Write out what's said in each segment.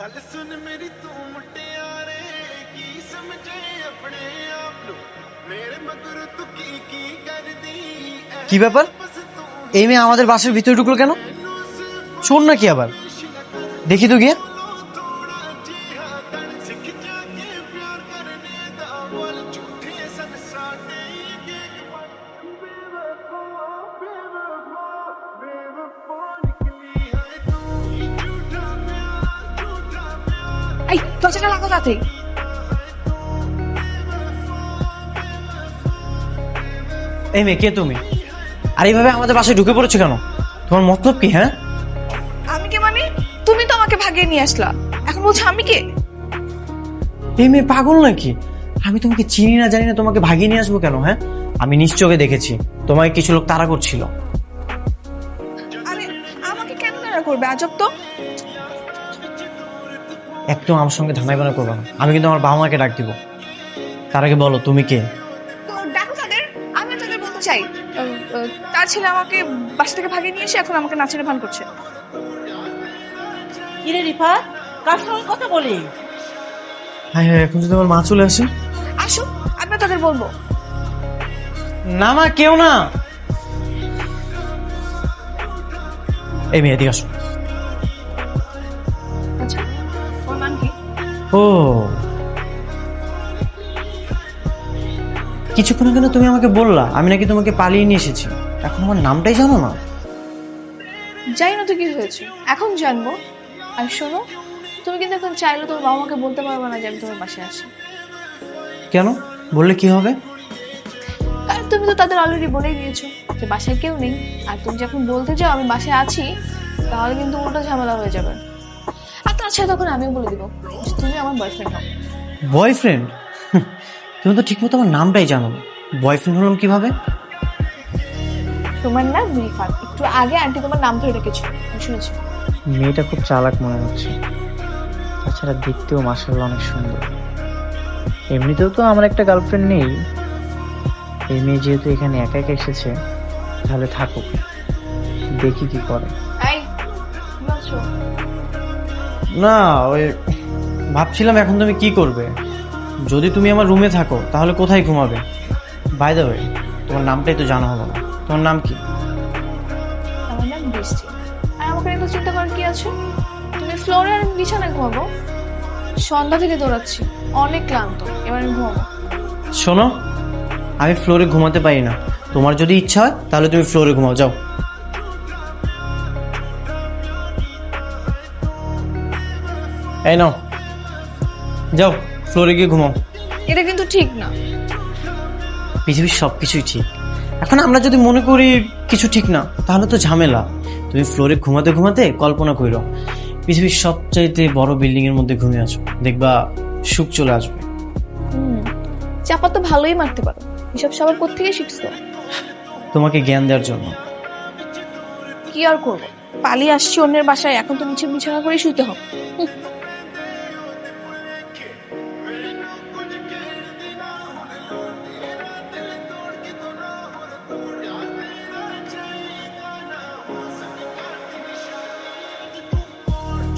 ਗੱਲ ਸੁਣ ਮੇਰੀ ਤੂੰ ਮੁਟਿਆਰੇ ਕੀ ਸਮਝੇ ਆਪਣੇ ਆਪ ਨੂੰ ਮੇਰੇ ਮਗਰ ਤੂੰ ਕੀ ਕੀ ਕਰਦੀ ਐ কি ব্যাপার ਬਸ ਤੂੰ এই মেয়ে আমাদের বাসের ভিতরে ঢুকলো কেন শোন না কি আবার দেখি তো গিয়ে এই দরজাটা লাগো তাড়াতাড়ি এই মেয়ে কে তুমি? আর এইভাবে আমাদের বাসায় ঢুকে পড়েছো কেন? তোমার মতলব কি হ্যাঁ? আমি কে মানে তুমি তো আমাকে ভাগিয়ে নিয়ে আসলা। এখন বলছো আমি কে? এই মেয়ে পাগল নাকি? আমি তোমাকে চিনি না জানি না তোমাকে ভাগিয়ে নিয়ে আসব কেন হ্যাঁ? আমি নিশ্চয়ই দেখেছি তোমাকে কিছু লোক তাড়া করছিল। আরে আমাকে কেন তারা করবে? আজব তো। একদম আমার সঙ্গে ধানাই বানা করবে না। আমি কিন্তু আমার বাবা মাকে ডাক দিব। তার আগে বলো তুমি কে? তো দেখো তাদের আমি তাদের বলতে চাই। আহ, আহ, তার ছেলে আমাকে বাসা থেকে ভাগিয়ে নিয়ে এসে এখন আমাকে নাচের ভান করছে। কিরে রিফা কার সঙ্গে কথা বলি? হ্যাঁ হ্যাঁ এখন যদি আমার মা চলে আসে? আসো আমি তাদের বলব। না মা কেউ না। এই মেয়ে এদিকে আসো। ও। কিছুক্ষণ আগে তুমি আমাকে বললা আমি নাকি তোমাকে পালিয়ে নিয়ে এসেছি। এখন আমার নামটাই জানো না? জানি না তো কি হয়েছে। এখন জানব। আর শোনো তুমি কিন্তু এখন চাইলে তোমার বাবা মাকে বলতে পারবে না যে আমি তোমার বাসায় আসি কেন? বললে কি হবে? কারণ তুমি তো তাদের অলরেডি বলেই দিয়েছ যে বাসায় কেউ নেই। আর তুমি যখন বলতে যাও আমি বাসায় আছি তাহলে কিন্তু ওটা ঝামেলা হয়ে যাবে। আর তাছাড়া তখন আমিও বলে দিব যে তুমি আমার বয়ফ্রেন্ড হও। বয়ফ্রেন্ড তুমি তো ঠিকমতো আমার নামটাই জানো না। বয়ফ্রেন্ড হলাম কীভাবে? তোমার নাম রিফাত। একটু আগে আন্টি তোমার নাম ধরে রেখেছো আমি শুনেছি। মেয়েটা খুব চালাক মনে হচ্ছে। তাছাড়া দেখতেও মাসাল্লাহ অনেক সুন্দর। এমনিতেও তো আমার একটা গার্লফ্রেন্ড নেই। এই মেয়ে যেহেতু এখানে একা একা এসেছে তাহলে থাকুক। দেখি কি করে। না ওই ভাবছিলাম এখন তুমি কি করবে? যদি তুমি আমার রুমে থাকো তাহলে কোথায় ঘুমাবে? বাই দ্য ওয়ে তোমার নামটাই তো জানা হলো না। তোমার নাম কি? আমার নাম বৃষ্টি। আর আমাকে এত চিন্তা করার কি আছে? তুমি ফ্লোরে আর বিছানায় ঘুমাবো? সন্ধ্যা থেকে দৌড়াচ্ছি। অনেক ক্লান্ত। এবার আমি ঘুমাবো। শোনো আমি ফ্লোরে ঘুমাতে পারি না। তোমার যদি ইচ্ছা হয় তাহলে তুমি ফ্লোরে ঘুমাও যাও। এই নাও। যাও ফ্লোরে গিয়ে ঘুমাও। এটা কিন্তু ঠিক না। পৃথিবীর সব কিছুই ঠিক। এখন আমরা যদি মনে করি কিছু ঠিক না তাহলে তো ঝামেলা। তুমি ফ্লোরে ঘুমাতে ঘুমাতে কল্পনা করো পৃথিবীর সবচাইতে বড় বিল্ডিং এর মধ্যে ঘুমিয়ে আছো। দেখবা সুখ চলে আসবে। চাপা তো ভালোই মারতে পারো। এসব সবার কোথেকে শিখছো? তোমাকে জ্ঞান দেওয়ার জন্য। কি আর করব? পালিয়ে আসছি অন্যের বাসায় এখন তো নিচে বিছানা করে শুতে হবে।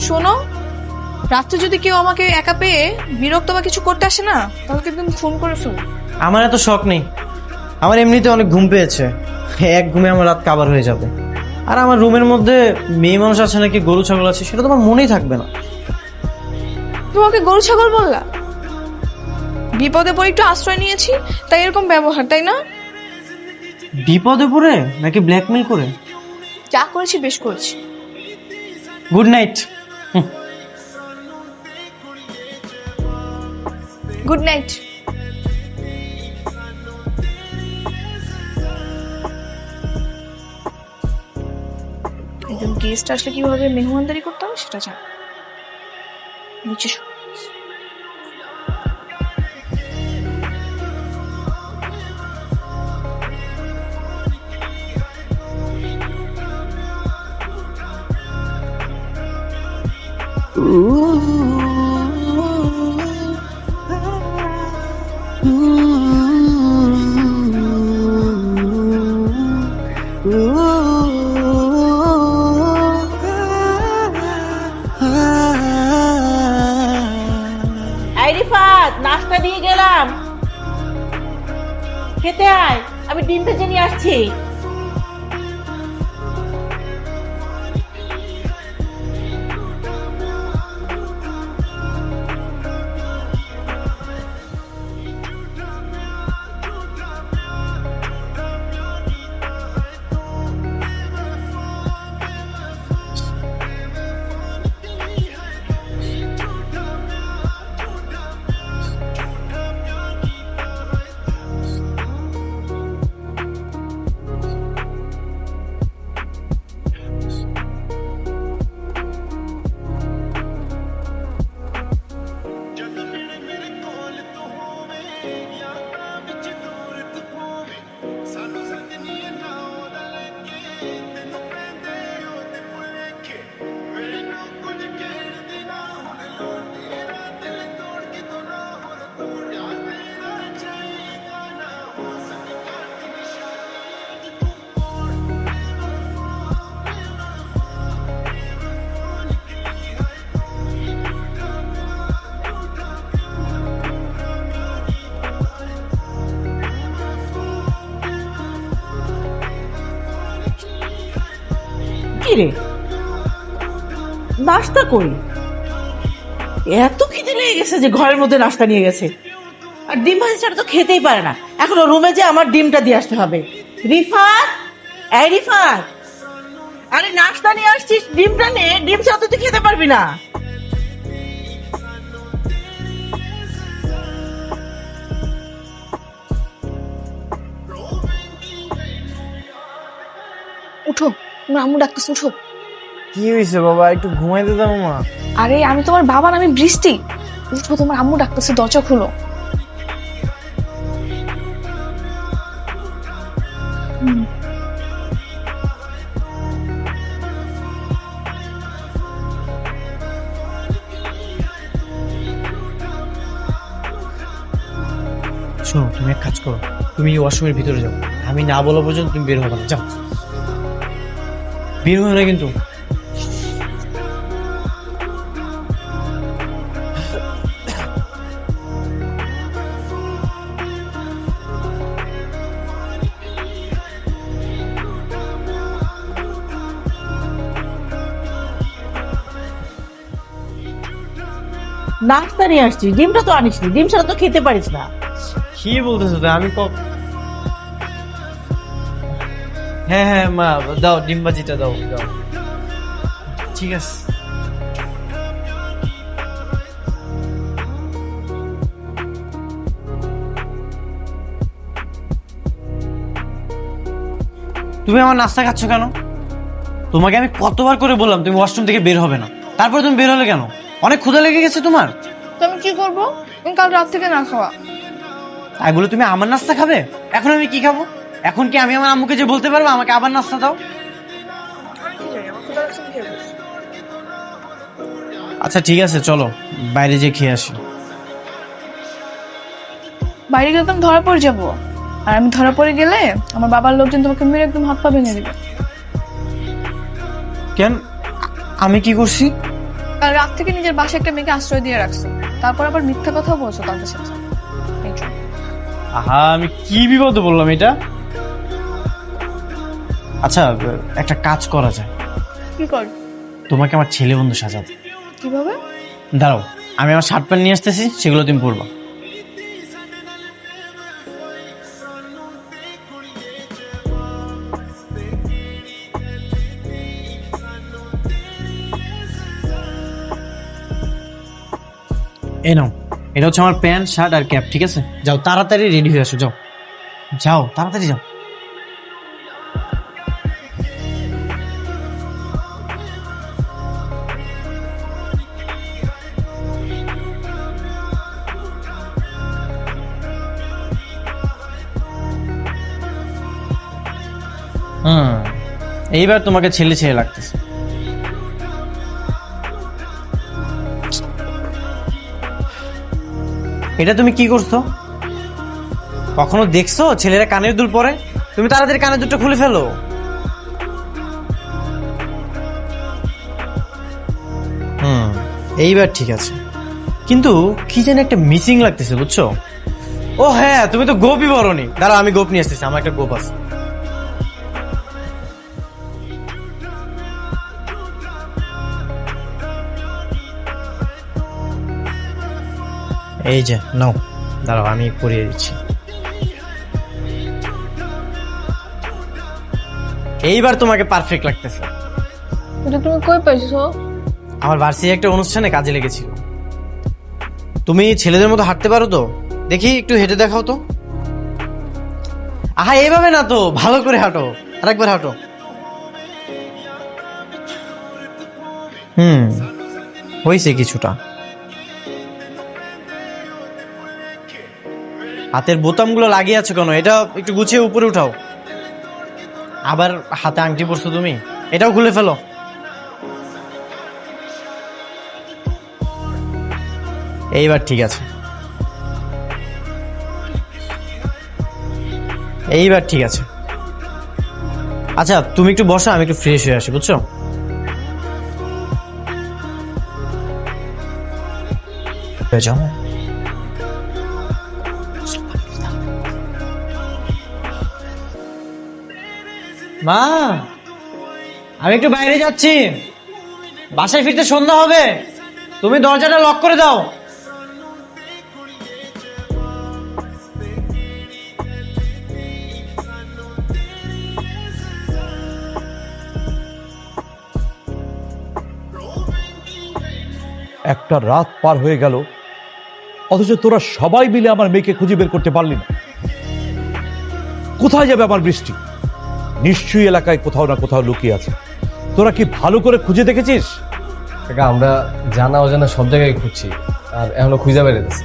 শোনো রাত্রে যদি কেউ আমাকে একা পেয়ে বিরক্ত বা কিছু করতে আসে না তাহলে কিন্তু ফোন করে ফেলো। আমার এত শখ নেই। আমার এমনিতে অনেক ঘুম পেয়েছে। এক ঘুমে আমার রাত কাবার হয়ে যাবে। আর আমার রুমের মধ্যে মেয়ে মানুষ আছে নাকি গরু ছাগল আছে সেটা তোমার মনেই থাকবে না। তোমাকে গরু ছাগল বললা বিপদে পড়ে একটু আশ্রয় নিয়েছি তাই এরকম ব্যবহার তাই না? বিপদে পড়ে? নাকি ব্ল্যাকমেল করে? যা করেছি বেশ করেছি। গুড নাইট গুড নাইট একজন গেস্ট আসলে কীভাবে মেহমানদারি করতে হবে সেটা জান। নিচে রিফাত নাস্তা দিয়ে গেলাম। খেতে আয় আমি ডিম ভেজে আসছি। কি রে নাস্তা কই? এত খিদে লেগে গেছে যে ঘরের মধ্যে নাস্তা নিয়ে গেছে। আর ডিম ভাজি ছাড়া তো খেতেই পারে না। এখন রুমে যে আমার ডিমটা দিয়ে আসতে হবে। রিফাত? এই রিফাত! আরে নাস্তা নিয়ে আসছিস? ডিমটা নে। ডিম ছাড়া তুই খেতে পারবি না। তোমার আম্মু ডাকতেছে উঠো। কি হয়েছে বাবা? একটু ঘুমাইতে দাও মা। আরে আমি তোমার বাবা না আমি বৃষ্টি। উঠো তোমার আম্মু ডাকতেছে দরজা খুলো। শোনো তুমি এক কাজ করো। তুমি ওয়াশরুমের ভিতরে যাও। আমি না বলা পর্যন্ত তুমি বের হবে না। যাও। হবে না কিন্তু। নাস্তা নিয়ে আসছিস? ডিমটা তো আনিস নি ডিম ছাড়া তো খেতে পারিস না। কি বলতেছো আমি হ্যাঁ হ্যাঁ মা দাও ডিম্বাজিটা দাও দাও। ঠিক আছে। তুমি আমার নাস্তা খাচ্ছ কেন? তোমাকে আমি কতবার করে বললাম তুমি ওয়াশরুম থেকে বের হবে না। তারপরে তুমি বের হলে কেন? অনেক ক্ষুধা লেগে গেছে তোমার। তো আমি কি করব? কাল রাত থেকে না খাওয়া। তাই বলে তুমি আমার নাস্তা খাবে? এখন আমি কি খাব? এখন কি আমি আমার আম্মুকে যে বলতে পারব? আমাকে আবার নাস্তা দাও। আচ্ছা ঠিক আছে চলো। বাইরে যে খেয়ে আসি। বাইরে গেলে তুমি ধরা পড়ে যাব। আর আমি ধরা পড়ে গেলে আমার বাবার লোকজন তোমাকে মেরে একদম হাত পা ভেঙে দিবে। কেন? আমি কি করছি? কাল রাত থেকে নিজের বাসায় একটা মেয়েকে আশ্রয় দিয়ে রাখছো। তারপর আবার মিথ্যা কথা বলছো তাদের সাথে। আহা আমি কি বিপদে বললাম এটা? আচ্ছা একটা কাজ করা যায়। কি কর? তোমাকে আমার ছেলে বন্ধু সাজাতে কীভাবে? দাঁড়াও আমি আমার শার্ট প্যান্ট নিয়ে আসতেছি সেগুলো তুমি পরবা। এই নাও এটা হচ্ছে আমার প্যান্ট শার্ট আর ক্যাপ ঠিক আছে? যাও তাড়াতাড়ি রেডি হয়ে আসো যাও। যাও তাড়াতাড়ি যাও। এইবার তোমাকে ছেলে ছেলে লাগতেছে। এটা তুমি কি করছ? কখনো দেখছ ছেলেরা কানের দুল পরে? তুমি তাড়াতাড়ি কানের দুলটা খুলে ফেলো। হুম, এইবার ঠিক আছে। কিন্তু কি যেন একটা মিসিং লাগতেছে, বুঝছ? ও হ্যাঁ তুমি তো গোপই বরনি দাঁড়া আমি গোপ নিয়ে আসতেছি, আমার একটা গোপ আছে। এই যে নাও দাঁড়াও আমি পরিয়ে দিচ্ছি। এইবার তোমাকে পারফেক্ট লাগতেছে। এটা তুমি কই পাইছো? আমার ভার্সিটি একটা অনুষ্ঠানে কাজে লেগেছিল। তুমি ছেলেদের মতো হাঁটতে পারো তো? দেখি একটু হেঁটে দেখাও তো। আহা এইভাবে না তো ভালো করে হাঁটো আরেকবার হাঁটো। হুম হয়েছে কিছুটা। হাতের বোতামগুলো লাগিয়ে আছো কেন? এটা একটু গুছিয়ে উপরে উঠাও। আবার হাতে আংটি পরছো তুমি? এটাও খুলে ফেলো। এইবার ঠিক আছে। এইবার ঠিক আছে। আচ্ছা তুমি একটু বসো, আমি একটু ফ্রেশ হয়ে আসি, বুঝছ? হয়ে যাও। মা, আমি একটু বাইরে যাচ্ছি। বাসায় ফিরতে সন্ধ্যা হবে। তুমি দরজাটা লক করে দাও। একটা রাত পার হয়ে গেল। অথচ তোরা সবাই মিলে আমার মেয়েকে খুঁজে বের করতে পারলি না। কোথায় যাবে আমার বৃষ্টি? নিশ্চয়ই এলাকায় কোথাও না কোথাও লুকিয়ে আছে। তোরা কি ভালো করে খুঁজে দেখেছিস? আমরা জানা অজানা সব জায়গায় খুঁজছি, আর এখনও খুঁজে বেড়াতেছি